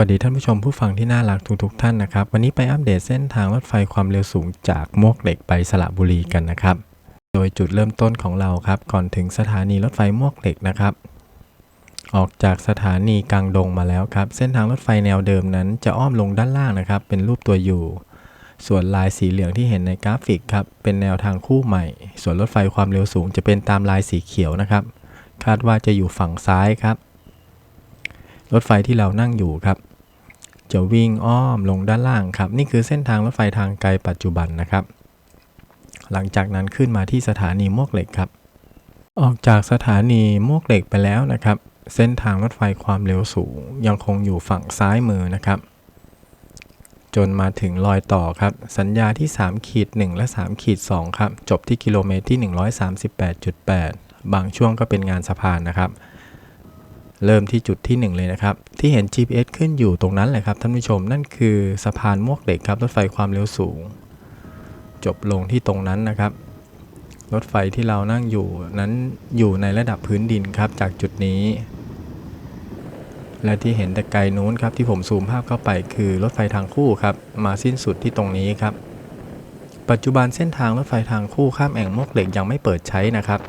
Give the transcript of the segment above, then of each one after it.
สวัสดีท่านผู้ชมผู้ฟังที่น่ารักทุกๆท่านนะครับ วันนี้ไปอัปเดตเส้นทางรถไฟความเร็วสูงจากมวกเหล็กไปสระบุรีกันนะครับ โดยจุดเริ่มต้นของเราครับ ก่อนถึงสถานีรถไฟมวกเหล็กนะครับ ออกจากสถานีกลางดงมาแล้วครับ เส้นทางรถไฟแนวเดิมนั้นจะอ้อมลงด้านล่างนะครับ เป็นรูปตัวยูส่วนลายสีเหลืองที่เห็นในกราฟิกครับเป็นแนวทางคู่ใหม่ ส่วนรถไฟความเร็วสูงจะเป็นตามลายสีเขียวนะครับ คาดว่าจะอยู่ฝั่งซ้ายครับรถไฟที่เรานั่งอยู่ครับ จะวิ่งอ้อมลงด้านล่างครับ นี่คือเส้นทางรถไฟทางไกลปัจจุบันนะครับ หลังจากนั้นขึ้นมาที่สถานีมวกเหล็กครับ ออกจากสถานีมวกเหล็กไปแล้วนะครับ เส้นทางรถไฟความเร็วสูง ยังคงอยู่ฝั่งซ้ายมือนะครับ จนมาถึงรอยต่อครับ สัญญาที่3ขีด1และ3ขีด2ครับ จบที่กิโลเมตรที่ 138.8 บางช่วงก็เป็นงานสะพานนะครับ เริ่มที่จุดที่ 1 เลยนะครับ ที่เห็น GPS ขึ้นอยู่ตรงนั้นแหละครับท่านผู้ชมนั่นคือสะพานมวกเหล็กครับรถไฟความเร็วสูง จบลงที่ตรงนั้นนะครับ รถไฟที่เรานั่งอยู่นั้นอยู่ในระดับพื้นดินครับจากจุดนี้ และที่เห็นแต่ไกลนู้นครับที่ผมซูมภาพเข้าไปคือรถไฟทางคู่ครับมาสิ้นสุดที่ตรงนี้ครับ ปัจจุบันเส้นทางรถไฟทางคู่ข้ามแอ่งมวกเหล็กยังไม่เปิดใช้นะครับ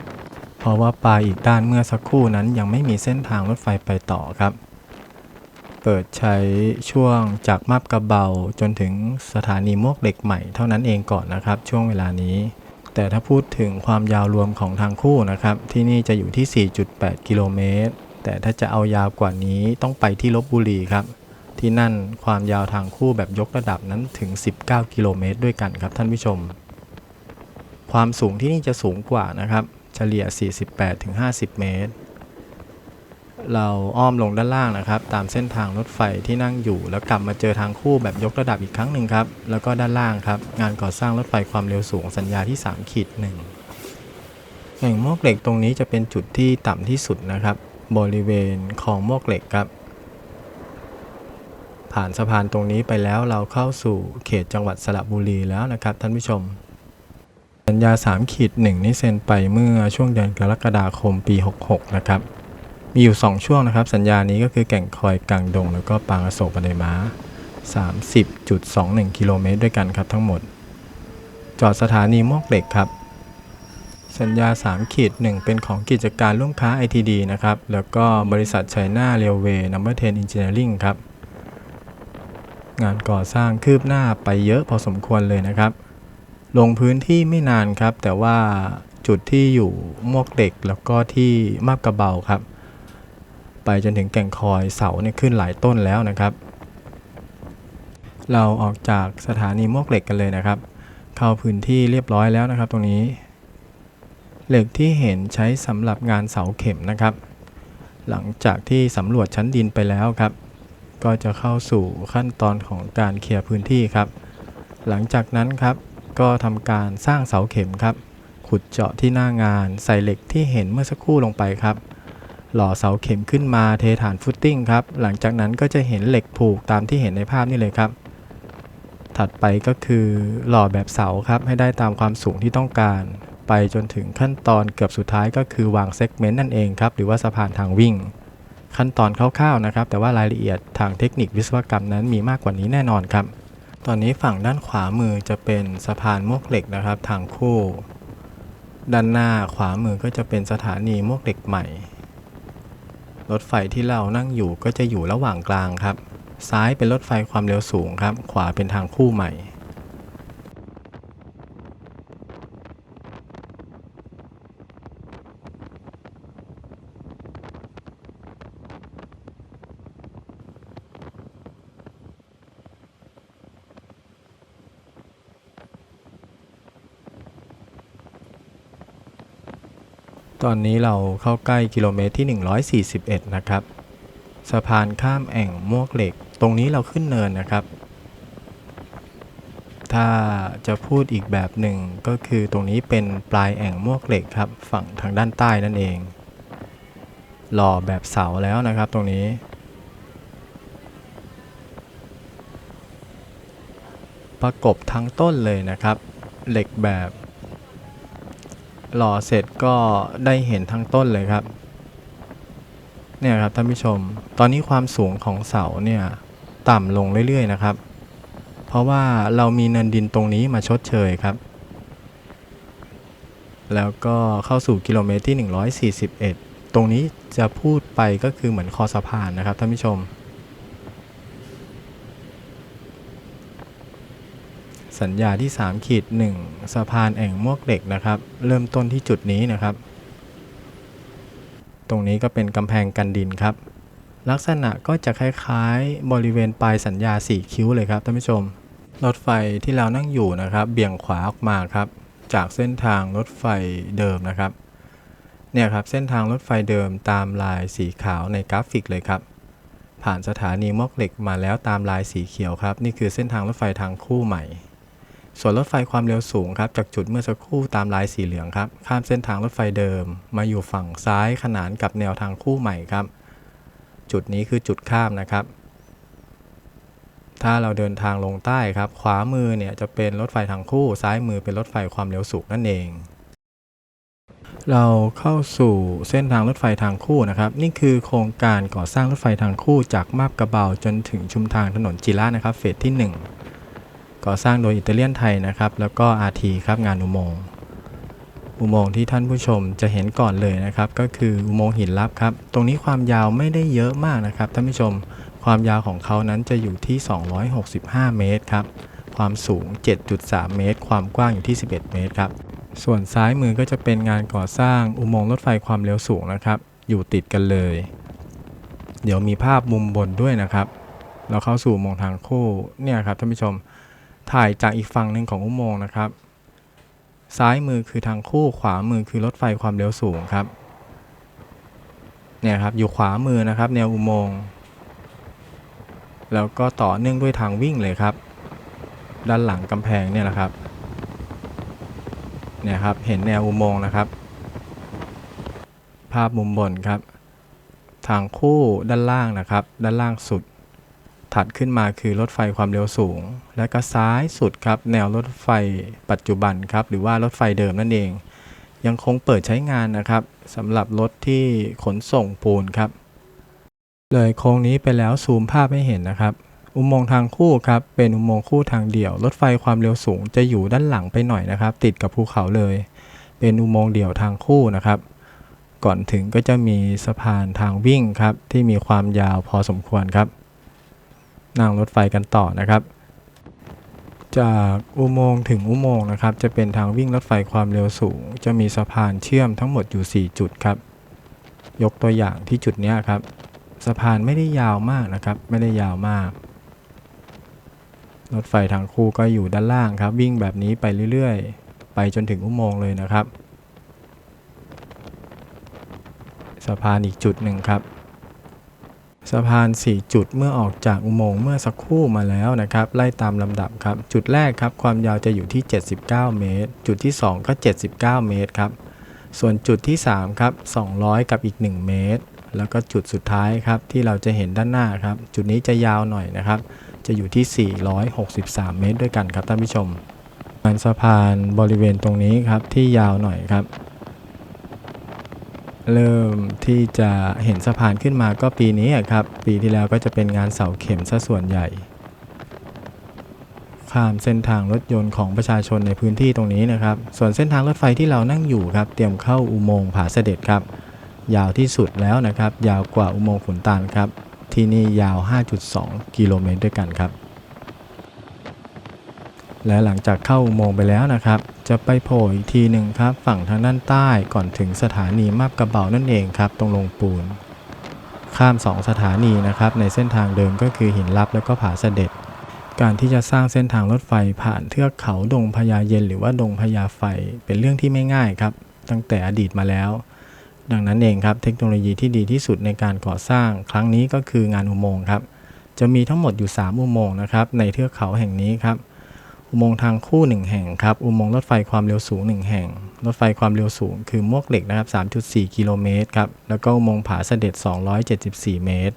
เพราะว่าปลายอีกด้านเมื่อสักครู่นั้นยังไม่มีเส้นทางรถไฟไปต่อครับ เปิดใช้ช่วงจากมาบกระเบาจนถึงสถานีมวกเหล็กใหม่เท่านั้นเองก่อนนะครับ ช่วงเวลานี้ แต่ถ้าพูดถึงความยาวรวมของทางคู่นะครับ ที่นี่จะอยู่ที่ 4.8 กิโลเมตร แต่ถ้าจะเอายาวกว่านี้ต้องไปที่ลบบุรีครับ ที่นั่นความยาวทางคู่แบบยกระดับนั้นถึง 19 กิโลเมตรด้วยกันครับท่านผู้ชม ความสูงที่นี่จะสูงกว่านะครับ เฉลี่ย 48-50 เมตร เราอ้อมลงด้านล่างนะครับ ตามเส้นทางรถไฟที่นั่งอยู่ แล้วกลับมาเจอทางคู่แบบยกระดับอีกครั้งหนึ่งครับ แล้วก็ด้านล่างครับ งานก่อสร้างรถไฟความเร็วสูงสัญญาที่3ขีดหนึ่งแห่งมวกเหล็กตรงนี้จะเป็นจุดที่ต่ำที่สุดนะครับ บริเวณคลองมวกเหล็กครับ ผ่านสะพานตรงนี้ไปแล้วเราเข้าสู่เขตจังหวัดสระบุรีแล้วนะครับท่านผู้ชม สัญญา3ขีด1นี่เซ็นไปเมื่อช่วงเดือนกรกฎาคมปี 66 นะครับ มีอยู่ 2 ช่วงนะครับ สัญญานี้ก็คือแก่งคอยกลางดง แล้วก็ปางอโศกบันไดม้า30.21 กิโลเมตรด้วยกันครับทั้งหมด จอดสถานีมวกเหล็กครับ สัญญา3ขีด1เป็นของกิจการร่วมค้า ITD นะครับ แล้วก็บริษัทไชน่าเรลเวย์นัมเบอร์เทนอินจิเนียริงครับ งานก่อสร้างคืบหน้าไปเยอะพอสมควรเลยนะครับ ลงพื้นที่ไม่นานครับ แต่ว่าจุดที่อยู่มวกเหล็กแล้วก็ที่มาบกระเบาครับ ไปจนถึงแก่งคอยเสาเนี่ยขึ้นหลายต้นแล้วนะครับ เราออกจากสถานีมวกเหล็กกันเลยนะครับ เข้าพื้นที่เรียบร้อยแล้วนะครับ ตรงนี้ เหล็กที่เห็นใช้สำหรับงานเสาเข็มนะครับ หลังจากที่สำรวจชั้นดินไปแล้วครับ ก็จะเข้าสู่ขั้นตอนของการเคลียร์พื้นที่ครับ หลังจากนั้นครับ ก็ทำการสร้างเสาเข็มครับ ขุดเจาะที่หน้างานใส่เหล็กที่เห็นเมื่อสักครู่ลงไปครับ หล่อเสาเข็มขึ้นมาเทฐานฟุตติ้งครับ หลังจากนั้นก็จะเห็นเหล็กผูกตามที่เห็นในภาพนี่เลยครับ ถัดไปก็คือหล่อแบบเสาครับให้ได้ตามความสูงที่ต้องการ ไปจนถึงขั้นตอนเกือบสุดท้ายก็คือวางเซกเมนต์นั่นเองครับ หรือว่าสะพานทางวิ่ง ขั้นตอนคร่าวๆนะครับ แต่ว่ารายละเอียดทางเทคนิควิศวกรรมนั้นมีมากกว่านี้แน่นอนครับ อนนี้ฝั่งด้านขวามือจะเป็นสะพานมวกเหล็กนะครับ ทางคู่ ด้านหน้าขวามือก็จะเป็นสถานีมวกเหล็กใหม่ รถไฟที่เรานั่งอยู่ก็จะอยู่ระหว่างกลางครับ ซ้ายเป็นรถไฟความเร็วสูงครับ ขวาเป็นทางคู่ใหม่ ตอนนี้เราเข้าใกล้กิโลเมตรที่ 141 นะครับ สะพานข้ามแอ่งมวกเหล็ก ตรงนี้เราขึ้นเนินนะครับ ถ้าจะพูดอีกแบบหนึ่งก็คือตรงนี้เป็นปลายแอ่งมวกเหล็กครับ ฝั่งทางด้านใต้นั่นเอง หล่อแบบเสาแล้วนะครับตรงนี้ ประกบทั้งต้นเลยนะครับ เหล็กแบบ หล่อเสร็จก็ได้เห็นทั้งต้นเลยครับ เนี่ยครับท่านผู้ชม ตอนนี้ความสูงของเสาเนี่ยต่ำลงเรื่อยๆนะครับ เพราะว่าเรามีเนินดินตรงนี้มาชดเชยครับ แล้วก็เข้าสู่กิโลเมตรที่ 141 ตรงนี้จะพูดไปก็คือเหมือนคอสะพานนะครับท่านผู้ชม สัญญาที่3ขีด1สะพานแอ่งมวกเหล็กนะครับ เริ่มต้นที่จุดนี้นะครับ ตรงนี้ก็เป็นกำแพงกันดินครับ ลักษณะก็จะคล้ายๆ บริเวณปลายสัญญา 4 คิ้วเลยครับท่านผู้ชม รถไฟที่เรานั่งอยู่นะครับ เบี่ยงขวาออกมาครับ จากเส้นทางรถไฟเดิมนะครับเนี่ยครับเส้นทางรถไฟเดิมตามลายสีขาวในกราฟิกเลยครับ ผ่านสถานีมอกเหล็กมาแล้วตามลายสีเขียวครับ นี่คือเส้นทางรถไฟทางคู่ใหม่ ส่วนรถไฟความเร็วสูงครับจากจุดเมื่อสักครู่ตามลายสีเหลืองครับข้ามเส้นทางรถไฟเดิม มาอยู่ฝั่งซ้ายขนานกับแนวทางคู่ใหม่ครับ จุดนี้คือจุดข้ามนะครับ ถ้าเราเดินทางลงใต้ครับ ขวามือเนี่ยจะเป็นรถไฟทางคู่ซ้ายมือเป็นรถไฟความเร็วสูงนั่นเอง เราเข้าสู่เส้นทางรถไฟทางคู่นะครับ นี่คือโครงการก่อสร้างรถไฟทางคู่จากมาบกระเบาจนถึงชุมทางถนนจิระนะครับเฟสที่ 1 ก่อสร้างโดยอิตาเลียนไทยนะครับ แล้วก็ RT ครับงานอุโมงค์อุโมงค์ที่ท่านผู้ชมจะเห็นก่อนเลยนะครับ ก็คืออุโมงค์หินลับครับ ตรงนี้ความยาวไม่ได้เยอะมากนะครับท่านผู้ชมความยาวของเขานั้นจะอยู่ที่ 265 เมตรครับ ความสูง 7.3 เมตร ความกว้างอยู่ที่ 11 เมตรครับ ส่วนซ้ายมือก็จะเป็นงานก่อสร้างอุโมงค์รถไฟความเร็วสูงนะครับ อยู่ติดกันเลย เดี๋ยวมีภาพมุมบนด้วยนะครับ เราเข้าสู่อุโมงค์ทางคู่เนี่ยครับท่านผู้ชม ถ่ายจากอีกฝั่งหนึ่งของอุโมงค์นะครับ ซ้ายมือคือทางคู่ขวามือคือรถไฟความเร็วสูงครับเนี่ยครับอยู่ขวามือนะครับแนวอุโมงค์แล้วก็ต่อเนื่องด้วยทางวิ่งเลยครับ ด้านหลังกำแพงเนี่ยแหละครับเนี่ยครับเห็นแนวอุโมงค์นะครับ ภาพมุมบนครับ ทางคู่ด้านล่างนะครับ ด้านล่างสุด ถัดขึ้นมาคือรถไฟความเร็วสูง และก็ซ้ายสุดครับ แนวรถไฟปัจจุบันครับ หรือว่ารถไฟเดิมนั่นเอง ยังคงเปิดใช้งานนะครับสำหรับรถที่ขนส่งปูนครับ เลยโค้งนี้ไปแล้วซูมภาพให้เห็นนะครับ อุโมงค์ทางคู่ครับ เป็นอุโมงค์คู่ทางเดี่ยว รถไฟความเร็วสูงจะอยู่ด้านหลังไปหน่อยนะครับ ติดกับภูเขาเลย เป็นอุโมงค์เดี่ยวทางคู่นะครับก่อนถึงก็จะมีสะพานทางวิ่งครับ ที่มีความยาวพอสมควรครับ นั่งรถไฟกันต่อนะครับ จากอุโมงค์ถึงอุโมงค์นะครับ จะเป็นทางวิ่งรถไฟความเร็วสูง จะมีสะพานเชื่อมทั้งหมดอยู่ 4 จุดครับ ยกตัวอย่างที่จุดนี้ครับ สะพานไม่ได้ยาวมากนะครับ ไม่ได้ยาวมาก รถไฟทางคู่ก็อยู่ด้านล่างครับ วิ่งแบบนี้ไปเรื่อยๆ ไปจนถึงอุโมงค์เลยนะครับ สะพานอีกจุดหนึ่งครับ สะพาน 4 จุดเมื่อออกจากอุโมงค์เมื่อสักครู่มาแล้วนะครับ ไล่ตามลำดับครับ จุดแรกครับ ความยาวจะอยู่ที่ 79 เมตร จุดที่ 2 ก็ 79 เมตรครับ ส่วนจุดที่ 3 ครับ 200 กับอีก 1 เมตร แล้วก็จุดสุดท้ายครับ ที่เราจะเห็นด้านหน้าครับ จุดนี้จะยาวหน่อยนะครับ จะอยู่ที่ 463 เมตรด้วยกันครับท่านผู้ชมสะพานบริเวณตรงนี้ครับที่ยาวหน่อยครับ เริ่มที่จะเห็นสะพานขึ้นมาก็ปีนี้ครับ ปีที่แล้วก็จะเป็นงานเสาเข็มซะส่วนใหญ่ ข้ามเส้นทางรถยนต์ของประชาชนในพื้นที่ตรงนี้นะครับ ส่วนเส้นทางรถไฟที่เรานั่งอยู่ครับ เตรียมเข้าอุโมงค์ผาเสด็จครับ ยาวที่สุดแล้วนะครับ ยาวกว่าอุโมงค์ขุนตาลครับ ที่นี่ยาว 5.2 กิโลเมตรด้วยกันครับ และหลังจากเข้าอุโมงค์ไปแล้วนะครับ จะไปโผล่อีกทีหนึ่งครับ ฝั่งทางด้านใต้ก่อนถึงสถานีมาบกระเบานั่นเองครับ ตรงลงปูน ข้าม 2 สถานีนะครับ ในเส้นทางเดิมก็คือหินลับแล้วก็ผาเสด็จ การที่จะสร้างเส้นทางรถไฟผ่านเทือกเขาดงพญาเย็น หรือว่าดงพญาไฟเป็นเรื่องที่ไม่ง่ายครับ ตั้งแต่อดีตมาแล้ว ดังนั้นเองครับเทคโนโลยีที่ดีที่สุดในการก่อสร้าง ครั้งนี้ก็คืองานอุโมงค์ครับจะมีทั้งหมดอยู่ 3 อุโมงค์นะครับในเทือกเขาแห่งนี้ครับ อุโมงค์ทางคู่ 1 แห่งครับ อุโมงค์รถไฟความเร็วสูง 1 แห่ง รถไฟความเร็วสูง คือมวกเหล็กนะครับ 3.4 กิโลเมตรครับ แล้วก็อุโมงค์ผาเสด็จ 274 เมตร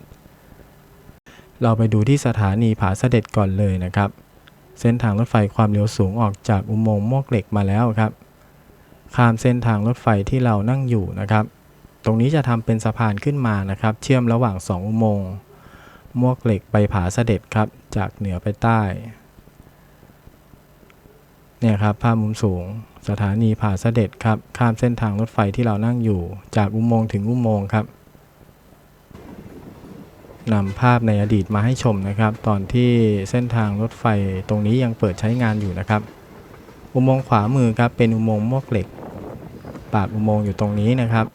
เราไปดูที่สถานีผาเสด็จก่อนเลยนะครับ เส้นทางรถไฟความเร็วสูงออกจากอุโมงค์มวกเหล็กมาแล้วครับ ข้ามเส้นทางรถไฟที่เรานั่งอยู่นะครับ ตรงนี้จะทำเป็นสะพานขึ้นมานะครับ เชื่อมระหว่าง 2 อุโมงค์มวกเหล็กไปผาเสด็จครับ จากเหนือไปใต้ เนี่ยครับภาพมุมสูง สถานีผาเสด็จครับ ข้ามเส้นทางรถไฟที่เรานั่งอยู่ จากอุโมงค์ถึงอุโมงค์ครับนำภาพในอดีตมาให้ชมนะครับ ตอนที่เส้นทางรถไฟตรงนี้ยังเปิดใช้งานอยู่นะครับ อุโมงค์ขวามือครับเป็นอุโมงค์มวกเหล็ก ปากอุโมงค์อยู่ตรงนี้นะครับ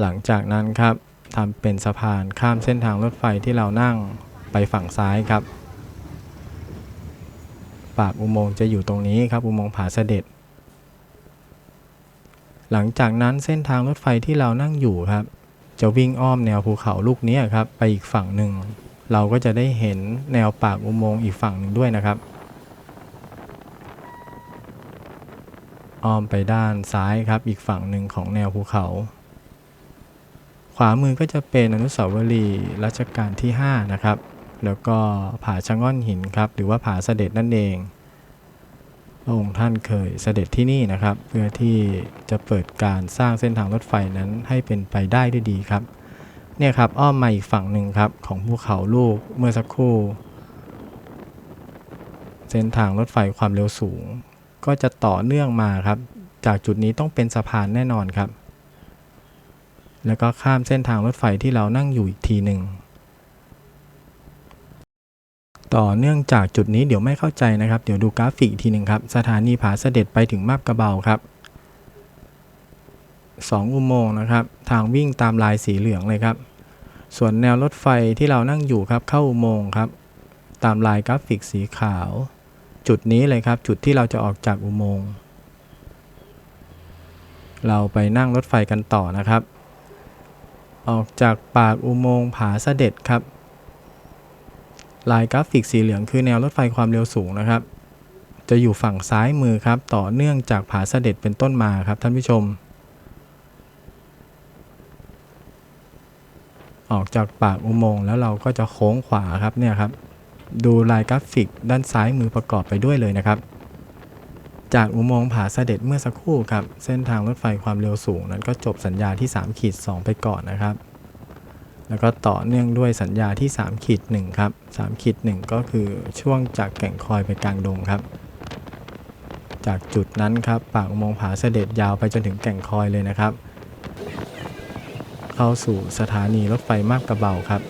หลังจากนั้นครับทำเป็นสะพานข้ามเส้นทางรถไฟที่เรานั่งไปฝั่งซ้ายครับ ปากอุโมงค์จะอยู่ตรงนี้ครับอุโมงค์ผาเสด็จ หลังจากนั้นเส้นทางรถไฟที่เรานั่งอยู่ครับ จะวิ่งอ้อมแนวภูเขาลูกนี้ครับไปอีกฝั่งหนึ่ง เราก็จะได้เห็นแนวปากอุโมงค์อีกฝั่งหนึ่งด้วยนะครับ อ้อมไปด้านซ้ายครับอีกฝั่งหนึ่งของแนวภูเขา ขวามือก็จะเป็นอนุสาวรีย์รัชกาลที่ 5 นะครับ แล้วก็ผาชะง่อนหินครับ หรือว่าผาเสด็จนั่นเองพระองค์ท่านเคยเสด็จที่นี่นะครับ เพื่อที่จะเปิดการสร้างเส้นทางรถไฟนั้นให้เป็นไปได้ด้วยดีครับ เนี่ยครับอ้อมมาอีกฝั่งหนึ่งครับของภูเขาลูกเมื่อสักครู่ เส้นทางรถไฟความเร็วสูง ก็จะต่อเนื่องมาครับ จากจุดนี้ต้องเป็นสะพานแน่นอนครับ แล้วก็ข้ามเส้นทางรถไฟที่เรานั่งอยู่อีกทีหนึ่ง ต่อเนื่องจากจุดนี้เดี๋ยวไม่เข้าใจนะครับ เดี๋ยวดูกราฟิกทีหนึ่งครับ สถานีผาเสด็จไปถึงมาบกระเบาครับสองอุโมงค์นะครับ ทางวิ่งตามลายสีเหลืองเลยครับ ส่วนแนวรถไฟที่เรานั่งอยู่ครับ เข้าอุโมงค์ครับ ตามลายกราฟิกสีขาว จุดนี้เลยครับ จุดที่เราจะออกจากอุโมงค์เราไปนั่งรถไฟกันต่อนะครับ ออกจากปากอุโมงค์ผาเสด็จครับ ลายกราฟิกสีเหลืองคือแนวรถไฟความเร็วสูงนะครับ จะอยู่ฝั่งซ้ายมือครับ ต่อเนื่องจากผาเสด็จเป็นต้นมาครับท่านผู้ชม ออกจากปากอุโมงค์แล้วเราก็จะโค้งขวาครับเนี่ยครับ ดูลายกราฟิกด้านซ้ายมือประกอบไปด้วยเลยนะครับ จากอุโมงค์ผาเสด็จเมื่อสักครู่ครับ เส้นทางรถไฟความเร็วสูงนั้นก็จบสัญญาที่3ขีด2ไปก่อนนะครับ แล้วก็ต่อเนื่องด้วยสัญญาที่3ขีด1ครับ3ขีด1ก็คือช่วงจากแก่งคอยไปกลางดงครับ จากจุดนั้นครับปากอุโมงค์ผาเสด็จยาวไปจนถึงแก่งคอยเลยนะครับ เข้าสู่สถานีรถไฟมาบกระเบาครับ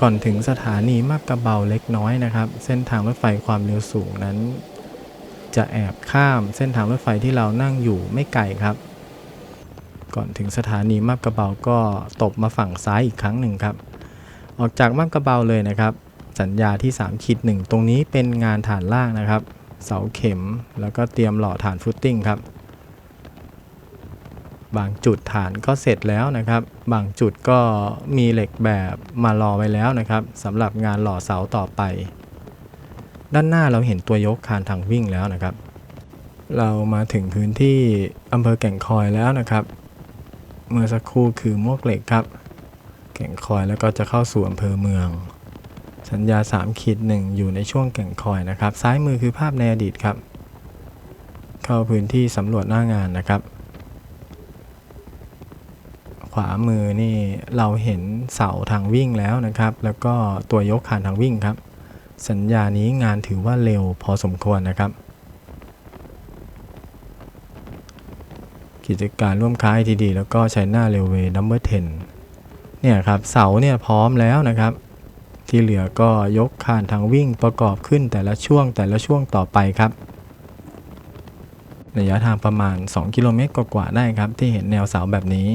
ก่อนถึงสถานีมาบกระเบาเล็กน้อยนะครับ เส้นทางรถไฟความเร็วสูงนั้น จะแอบข้ามเส้นทางรถไฟที่เรานั่งอยู่ไม่ไกลครับ ก่อนถึงสถานีมาบกระเบาก็ตบมาฝั่งซ้ายอีกครั้งหนึ่งครับ ออกจากมาบกระเบาเลยนะครับ สัญญาที่3ขีดหนึ่งตรงนี้เป็นงานฐานล่างนะครับ เสาเข็มแล้วก็เตรียมหล่อฐานฟุตติ้งครับ บางจุดฐานก็เสร็จแล้วนะครับ บางจุดก็มีเหล็กแบบมารอไว้แล้วนะครับสำหรับงานหล่อเสาต่อไป ด้านหน้าเราเห็นตัวยกคานทางวิ่งแล้วนะครับเรามาถึงพื้นที่อำเภอแก่งคอยแล้วนะครับ เมื่อสักครู่คือมวกเหล็กครับ แก่งคอยแล้วก็จะเข้าสู่อำเภอเมือง สัญญา3ขีดหนึ่งอยู่ในช่วงแก่งคอยนะครับ ซ้ายมือคือภาพในอดีตครับ เข้าพื้นที่สำรวจหน้างานนะครับ ขวามือนี่เราเห็นเสาทางวิ่งแล้วนะครับ แล้วก็ตัวยกคานทางวิ่งครับ สัญญานี้งานถือว่าเร็วพอสมควรนะครับ กิจการร่วมค้า ITD แล้วก็ใช้หน้าเรลเวย์นัมเบอร์10เนี่ยครับเสาเนี่ยพร้อมแล้วนะครับ ที่เหลือก็ยกคานทางวิ่งประกอบขึ้นแต่ละช่วงแต่ละช่วงต่อไปครับระยะทางประมาณ 2 กิโลเมตรกว่าๆได้ครับ ที่เห็นแนวเสาแบบนี้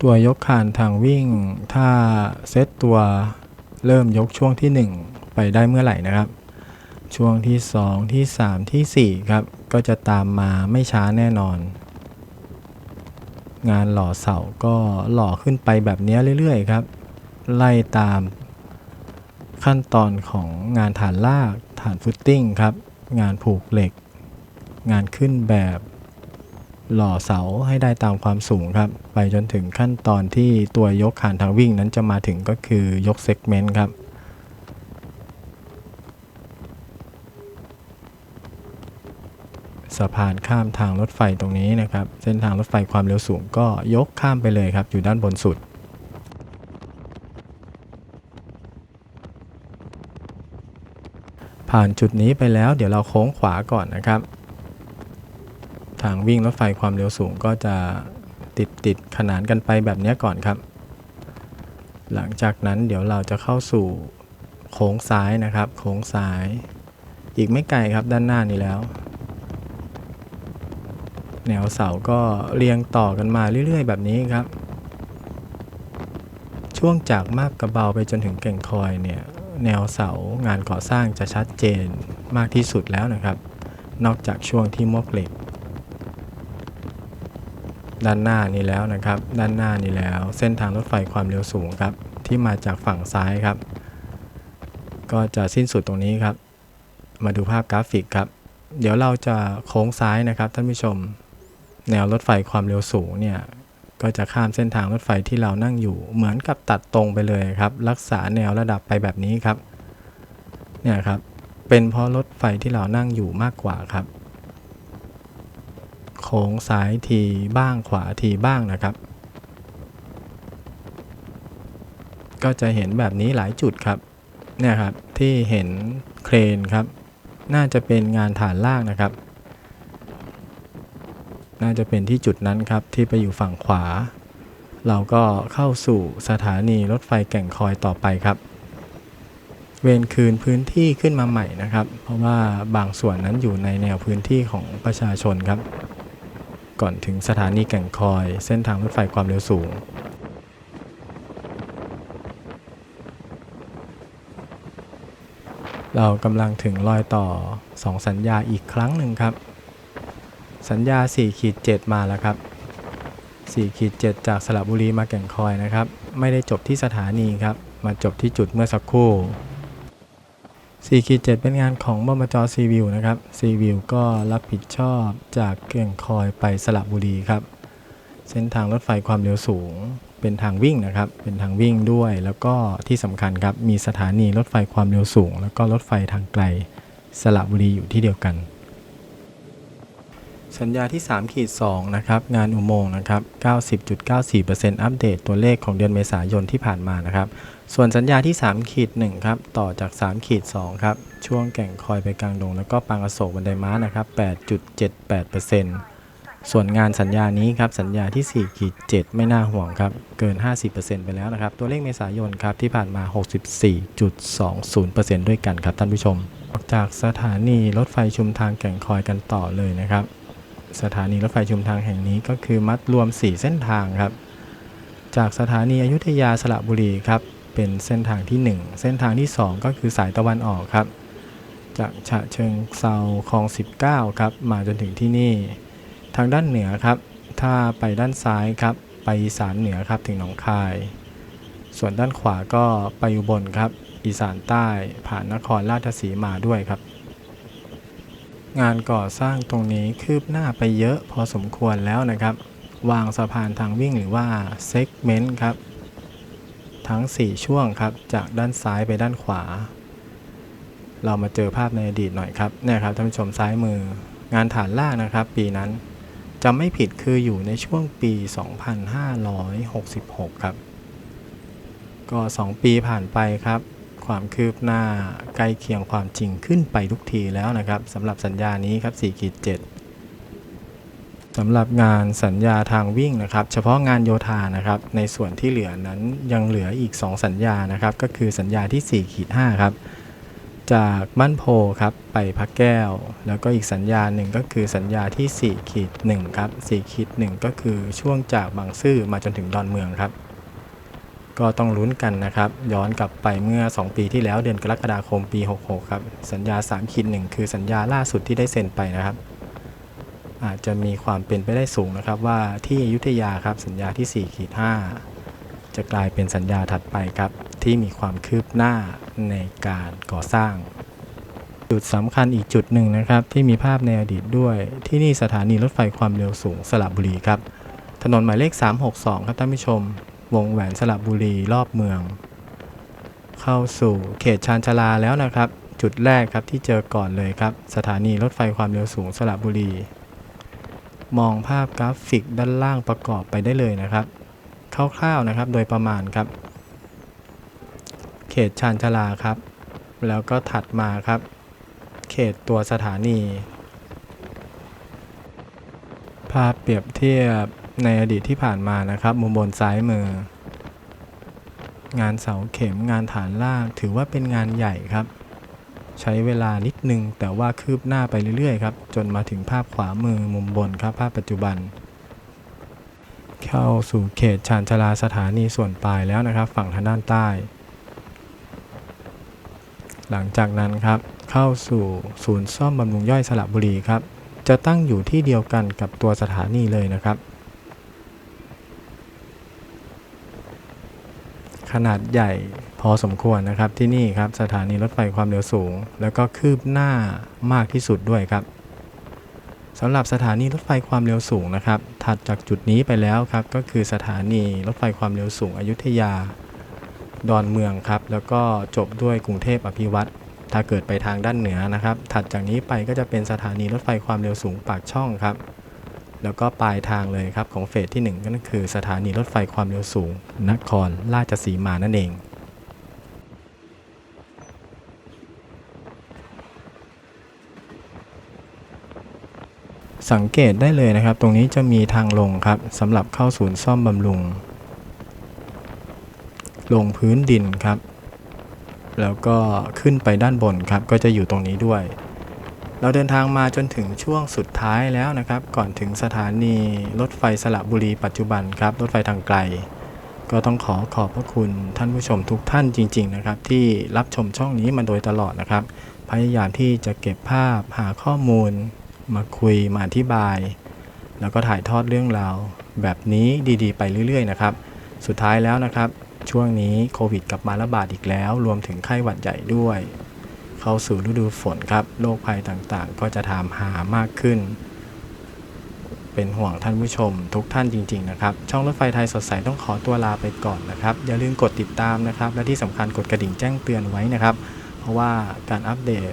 ตัวยกคานทางวิ่ง ถ้าเซตตัวเริ่มยกช่วงที่ 1 ไปได้เมื่อไหร่นะครับ ช่วงที่ 2 ที่ 3ทีสี่ 4 ครับ ก็จะตามมาไม่ช้าแน่นอน งานหล่อเสาก็หล่อขึ้นไปแบบนี้เรื่อยๆครับ ไล่ตามขั้นตอนของงานฐานลากฐานฟุตติ้งครับ งานผูกเหล็ก งานขึ้นแบบหล่อเสาให้ได้ตามความสูงครับ ไปจนถึงขั้นตอนที่ตัวยกคานทางวิ่งนั้นจะมาถึงก็คือยกเซกเมนต์ครับ สะพานข้ามทางรถไฟตรงนี้นะครับ เส้นทางรถไฟความเร็วสูงก็ยกข้ามไปเลยครับ อยู่ด้านบนสุด ผ่านจุดนี้ไปแล้วเดี๋ยวเราโค้งขวาก่อนนะครับ ทางวิ่งรถไฟความเร็วสูงก็จะติดติดขนานกันไปแบบนี้ก่อนครับ หลังจากนั้นเดี๋ยวเราจะเข้าสู่โค้งซ้ายนะครับ โค้งซ้าย อีกไม่ไกลครับด้านหน้านี้แล้ว แนวเสาก็เรียงต่อกันมาเรื่อย ๆ แบบนี้ครับ ช่วงจากมากกระเบาไปจนถึงแก่งคอยเนี่ยแนวเสางานก่อสร้างจะชัดเจนมากที่สุดแล้วนะครับ นอกจากช่วงที่มวกเหล็ก ด้านหน้านี้แล้วนะครับ ด้านหน้านี้แล้ว เส้นทางรถไฟความเร็วสูงครับ ที่มาจากฝั่งซ้ายครับ ก็จะสิ้นสุดตรงนี้ครับ มาดูภาพกราฟิกครับ เดี๋ยวเราจะโค้งซ้ายนะครับท่านผู้ชม แนวรถไฟความเร็วสูงเนี่ยก็จะข้ามเส้นทางรถไฟที่เรานั่งอยู่ เหมือนกับตัดตรงไปเลยครับ รักษาแนวระดับไปแบบนี้ครับเนี่ยครับเป็นเพราะรถไฟที่เรานั่งอยู่มากกว่าครับ โค้งซ้ายทีบ้างขวาทีบ้างนะครับ ก็จะเห็นแบบนี้หลายจุดครับเนี่ยครับที่เห็นเครนครับ น่าจะเป็นงานฐานล่างนะครับ น่าจะเป็นที่จุดนั้นครับที่ไปอยู่ฝั่งขวา เราก็เข้าสู่สถานีรถไฟแก่งคอยต่อไปครับ เวรคืนพื้นที่ขึ้นมาใหม่นะครับ เพราะว่าบางส่วนนั้นอยู่ในแนวพื้นที่ของประชาชนครับ ก่อนถึงสถานีแก่งคอย เส้นทางรถไฟความเร็วสูงเรากำลังถึงรอยต่อ 2 สัญญาอีกครั้งหนึ่งครับ สัญญา4ขีด7มาแล้วครับ4ขีด7จากสระบุรีมาแก่งคอยนะครับ ไม่ได้จบที่สถานีครับ มาจบที่จุดเมื่อสักครู่4ขีด7เป็นงานของบมจซีวิวนะครับซีวิวก็รับผิดชอบจากแก่งคอยไปสระบุรีครับ เส้นทางรถไฟความเร็วสูง เป็นทางวิ่งนะครับ เป็นทางวิ่งด้วย แล้วก็ที่สำคัญครับ มีสถานีรถไฟความเร็วสูง แล้วก็รถไฟทางไกลสระบุรีอยู่ที่เดียวกัน สัญญาที่3ขีด2นะครับงานอุโมงค์นะครับ 90.94%อัปเดตตัวเลขของเดือนเมษายนที่ผ่านมานะครับ ส่วนสัญญาที่3ขีด1ครับต่อจาก3ขีด2ครับช่วงแก่งคอยไปกลางดง แล้วก็ปางอโศกบันไดม้านะครับ 8.78%ส่วนงานสัญญานี้ครับสัญญาที่4ขีด7ไม่น่าห่วงครับเกิน 50%ไปแล้วนะครับ ตัวเลขเมษายนครับที่ผ่านมา 64.20%ด้วยกันครับท่านผู้ชมออกจากสถานีรถไฟชุมทางแก่งคอยกันต่อเลยนะครับ สถานีรถไฟชุมทางแห่งนี้ก็คือมัดรวม 4 เส้นทางครับ จากสถานีอยุธยาสระบุรีครับ เป็นเส้นทางที่ 1 เส้นทางที่ 2 ก็คือสายตะวันออกครับ จากฉะเชิงเซาคลอง 19 ครับ มาจนถึงที่นี่ ทางด้านเหนือครับ ถ้าไปด้านซ้ายครับ ไปอีสานเหนือครับถึงหนองคาย ส่วนด้านขวาก็ไปอุบลครับ อีสานใต้ผ่านนครราชสีมาด้วยครับ งานก่อสร้างตรงนี้คืบหน้าไปเยอะพอสมควรแล้วนะครับ วางสะพานทางวิ่งหรือว่าเซกเมนต์ครับ ทั้ง 4 ช่วงครับ จากด้านซ้ายไปด้านขวา เรามาเจอภาพในอดีตหน่อยครับเนี่ยครับท่านผู้ชมซ้ายมืองานฐานล่างนะครับ ปีนั้นจำไม่ผิดคืออยู่ในช่วงปี 2566 ครับ ก็ 2 ปีผ่านไปครับ ความคืบหน้าใกล้เคียงความจริงขึ้นไปทุกทีแล้วนะครับสำหรับสัญญานี้ครับ4ขีด7สำหรับงานสัญญาทางวิ่งนะครับ เฉพาะงานโยธานะครับ ในส่วนที่เหลือนั้นยังเหลืออีก 2 สัญญานะครับ ก็คือสัญญาที่4ขีด5ครับจากบ้านโพครับไปพระแก้ว แล้วก็อีกสัญญาหนึ่งก็คือสัญญาที่4ขีด1ครับ4ขีด1ก็คือช่วงจากบางซื่อมาจนถึงดอนเมืองครับ ก็ต้องลุ้นกันนะครับ ย้อนกลับไปเมื่อ 2 ปีที่แล้วเดือนกรกฎาคมปี 66 ครับ สัญญา3ขีด1คือสัญญาล่าสุดที่ได้เซ็นไปนะครับ อาจจะมีความเป็นไปได้สูงนะครับ ว่าที่อยุธยาครับสัญญาที่4ขีด5จะกลายเป็นสัญญาถัดไปครับ ที่มีความคืบหน้าในการก่อสร้าง จุดสำคัญอีกจุดหนึ่งนะครับ ที่มีภาพในอดีตด้วย ที่นี่สถานีรถไฟความเร็วสูงสระบุรีครับ ถนนหมายเลข 362 ครับท่านผู้ชม วงแหวนสระบุรีรอบเมือง เข้าสู่เขตชานชาลาแล้วนะครับ จุดแรกครับที่เจอก่อนเลยครับ สถานีรถไฟความเร็วสูงสระบุรี มองภาพกราฟิกด้านล่างประกอบไปได้เลยนะครับ คร่าวๆนะครับโดยประมาณครับ เขตชานชาลาครับ แล้วก็ถัดมาครับ เขตตัวสถานีภาพเปรียบเทียบ ในอดีตที่ผ่านมานะครับ มุมบนซ้ายมือ งานเสาเข็มงานฐานลากถือว่าเป็นงานใหญ่ครับ ใช้เวลานิดนึง แต่ว่าคืบหน้าไปเรื่อยๆครับ จนมาถึงภาพขวามือมุมบนครับ ภาพปัจจุบัน เข้าสู่เขตชานชาลาสถานีส่วนปลายแล้วนะครับ ฝั่งทางด้านใต้ หลังจากนั้นครับเข้าสู่ศูนย์ซ่อมบำรุงย่อยสระบุรีครับจะตั้งอยู่ที่เดียวกันกับตัวสถานีเลยนะครับ ขนาดใหญ่พอสมควรนะครับที่นี่ครับสถานีรถไฟความเร็วสูง แล้วก็คืบหน้ามากที่สุดด้วยครับสำหรับสถานีรถไฟความเร็วสูงนะครับ ถัดจากจุดนี้ไปแล้วครับ ก็คือสถานีรถไฟความเร็วสูงอยุธยา ดอนเมืองครับ แล้วก็จบด้วยกรุงเทพอภิวัตรถ้าเกิดไปทางด้านเหนือนะครับ ถัดจากนี้ไปก็จะเป็นสถานีรถไฟความเร็วสูงปากช่องครับ แล้วก็ปลายทางเลยครับของเฟสที่1ก็นั่นคือสถานีรถไฟความเร็วสูง นครราชสีมานั่นเองสังเกตได้เลยนะครับ ตรงนี้จะมีทางลงครับสำหรับเข้าศูนย์ซ่อมบำรุง ลงพื้นดินครับ แล้วก็ขึ้นไปด้านบนครับ ก็จะอยู่ตรงนี้ด้วย เราเดินทางมาจนถึงช่วงสุดท้ายแล้วนะครับ ก่อนถึงสถานีรถไฟสระบุรีปัจจุบันครับ รถไฟทางไกล ก็ต้องขอขอบพระคุณท่านผู้ชมทุกท่านจริง ๆ นะครับ ที่รับชมช่องนี้มาโดยตลอดนะครับ พยายามที่จะเก็บภาพหาข้อมูล มาคุยมาอธิบาย แล้วก็ถ่ายทอดเรื่องราวแบบนี้ดีๆ ไปเรื่อย ๆ นะครับ สุดท้ายแล้วนะครับ ช่วงนี้โควิดกลับมาระบาดอีกแล้ว รวมถึงไข้หวัดใหญ่ด้วย เข้าสู่ฤดูฝนครับโรคภัยต่างๆ ก็จะถามหามากขึ้น เป็นห่วงท่านผู้ชมทุกท่านจริง ๆ นะครับ ช่องรถไฟไทยสดใสต้องขอตัวลาไปก่อนนะครับ อย่าลืมกดติดตามนะครับ และที่สำคัญกดกระดิ่งแจ้งเตือนไว้นะครับ เพราะว่าการอัปเดต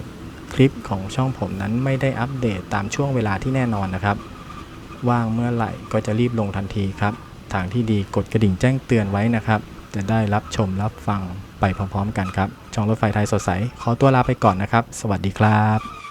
คลิปของช่องผมนั้นไม่ได้อัปเดตตามช่วงเวลาที่แน่นอนนะครับ ว่างเมื่อไหร่ก็จะรีบลงทันทีครับ ทางที่ดีกดกระดิ่งแจ้งเตือนไว้นะครับ จะได้รับชมรับฟังไปพร้อมๆกันครับ ช่องรถไฟไทยสดใส ขอตัวลาไปก่อนนะครับ สวัสดีครับ